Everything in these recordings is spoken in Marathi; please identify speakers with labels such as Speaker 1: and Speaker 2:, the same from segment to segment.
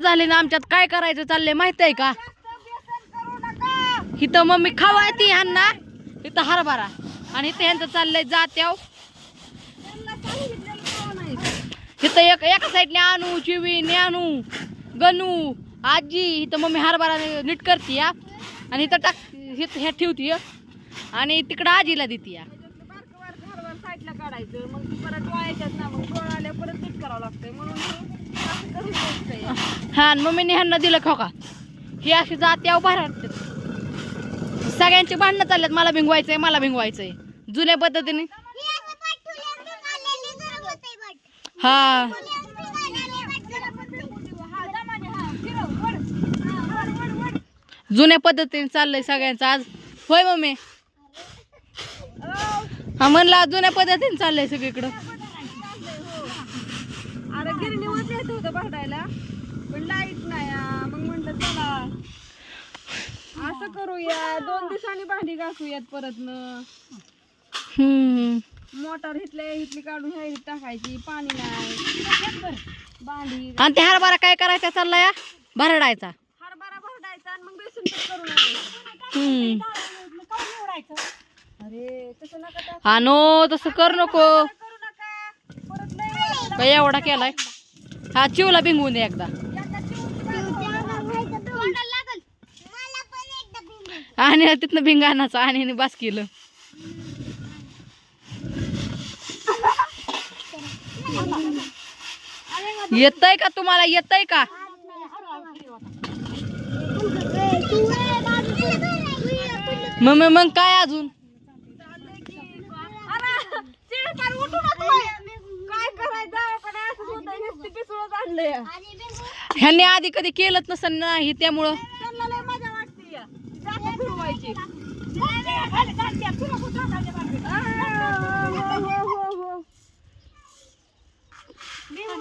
Speaker 1: झाले ना आमच्यात काय करायचं चाललंय माहीत आहे का? इथं मम्मी खावाय ती ह्यांना. इथं हरभरा. आणि इथं ह्यांचं चाललंय जात्याव. इथं एक एका साईडने आणू चिवी न्यानू गणू आजी. इथं मम्मी हरभरा नीट करते या आणि इथं टाक इथं ह्या ठेवती आणि तिकडं आजीला देते या
Speaker 2: साईडला काढायचं मग परत वायाच्यात ना मग डोळ आल्या परत नीट करावं लागतंय. म्हणून हा
Speaker 1: मम्मीने ह्यांना दिलं खाऊ का? ही अशी जात्याव बाहेर सगळ्यांची भांडणं चालल्यात मला भिंगवायचंय मला भिंगवायचंय. जुन्या पद्धतीने. हा. जुन्या पद्धतीने चाललंय सगळ्यांचं आज. होय मम्मी? हा म्हणला जुन्या पद्धतीने चाललंय सगळीकडं.
Speaker 2: पण लाइट नाही आ. मग म्हणलं चला असं करूया. दोन दिवसांनी भांडी घासूयात परत न.
Speaker 1: हम्म.
Speaker 2: मोटर इथल्या इथली काढून ह्या इथं टाकायची. पाणी नाही. भांडी.
Speaker 1: आणि ते हरभरा काय करायचा चाललाय? भरडायचा.
Speaker 2: हरभरा भरडायचा आणि मग बेसन पीठ करून आणायचं.
Speaker 1: हम्म.
Speaker 2: अरे तसं नका टाकू.
Speaker 1: हा नो तसं कर नको.
Speaker 2: करू नका. परत लय वेळ लागला.
Speaker 1: काय एवढा केलाय. हा चिवला भिंगवून दे एकदा
Speaker 2: एकदा चिवून
Speaker 1: आणि तिथनं भिंगाणाचा आणि बास केलं. येतय का तुम्हाला? येतय का? मग मग काय अजून. ह्यांनी आधी कधी केलंच नसेल नाही त्यामुळं
Speaker 2: त्यांना लय मजा वाटते या.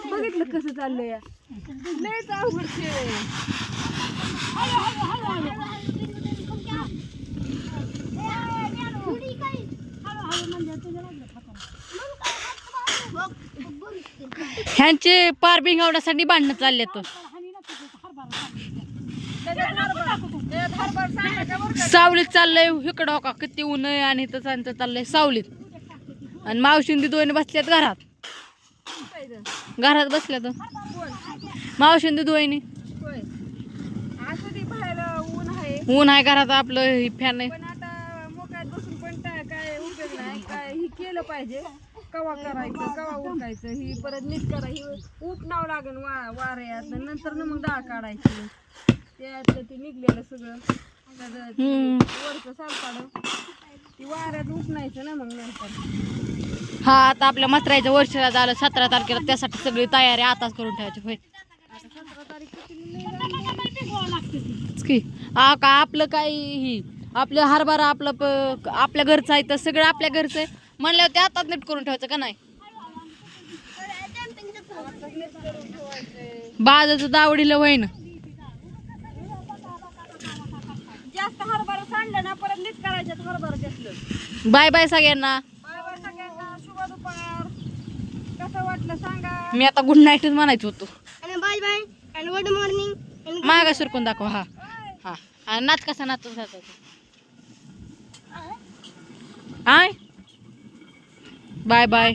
Speaker 2: बघितलं कसं चाललंय? लयच अवघड.
Speaker 1: ह्यांचे पार भिंगावण्यासाठी भांडणं चालले तर सावलीत चाललंय. इकडं हो का किती ऊन आहे आणि इथं त्यांचं चाललंय सावलीत. आणि मावशिंदी दोन बसल्यात घरात. घरात बसल्यात मावशिंदी
Speaker 2: मावशींदी ते ऊन आहे
Speaker 1: ऊन आहे घरात आपलं ही फॅन आहे.
Speaker 2: पण काय काय नाही काय ही केलं पाहिजे कवा करायचं कवा उठायचं ही परत नीट करा ही उपणावं लागेल वा वाऱ्यात नंतर ना मग डाळ काढायची त्यातलं ते निघलेलं सगळं. त्याचं ते
Speaker 1: हम्म.
Speaker 2: वरचं सालपाड. ती वाऱ्यात ना मग नंतर.
Speaker 1: हा आता आपल्या मत्रायचं वर्षाला झालं सतरा तारखेला त्यासाठी सगळी तयारी आताच करून ठेवायची होय.
Speaker 2: आता सतरा तारीख किती
Speaker 1: तेच की. हा का आपलं काय ही? आपलं हरभरा आपलं प- आपल्या घरचं आहे तर सगळं आपल्या घरचं आहे. म्हणल्यावर ते आताच नीट करून ठेवायचं का नाही? बाजाचं दावडीला होईन.
Speaker 2: जास्त हरभरा सांडलं ना परत नीट करायच्यात हरभरा त्यातलं
Speaker 1: बाय बाय सगळ्यांना.
Speaker 2: बाय बाय सगळ्यांना. शुभ दुपार. कसं वाटलं सांगा?
Speaker 1: मी आता गुड नाईटच म्हणायचं होतो.
Speaker 2: Bye bye and good morning
Speaker 1: मागा शिरकून दाखव हा. हा. आणि नाच कसा जातो आय. Bye bye.